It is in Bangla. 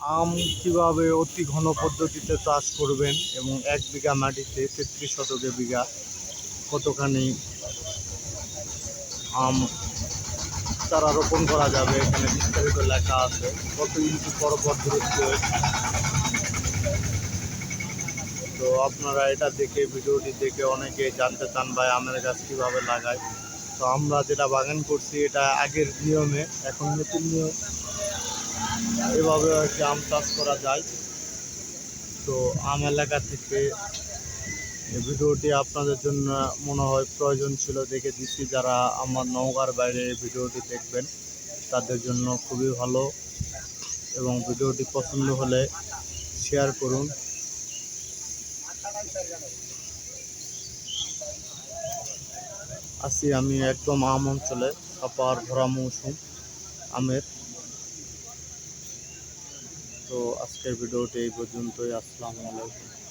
আম কীভাবে অতি ঘন পদ্ধতিতে চাষ করবেন এবং এক বিঘা মাটিতে তেত্রিশ শতকে বিঘা কতখানি আম চারা রোপণ করা যাবে? এখানে বিস্তারিত লেখা আছে। কত ইঞ্চি পরপর দূরত্ব? তো আপনারা এটা দেখে, ভিডিওটি দেখে অনেকে জানতে চান, ভাই, আমের গাছ কীভাবে লাগায়? তো আমরা যেটা বাগান করছি, এটা আগের নিয়মে, এখন নতুন নিয়ম। এভাবে আর কি আম চাষ করা যায়। তো আম এলাকা থেকে ভিডিওটি আপনাদের জন্য মনে হয় প্রয়োজন ছিল দেখে দিচ্ছি। যারা আমার নওগাঁর বাইরে ভিডিওটি দেখবেন, তাদের জন্য খুবই ভালো। এবং ভিডিওটি পছন্দ হলে শেয়ার করুন। আছি আমি একদম আম অঞ্চলে, সাপার ভরা মৌসুম, আমের। তো আজকের ভিডিওটি এই পর্যন্তই। আসসালামু আলাইকুম।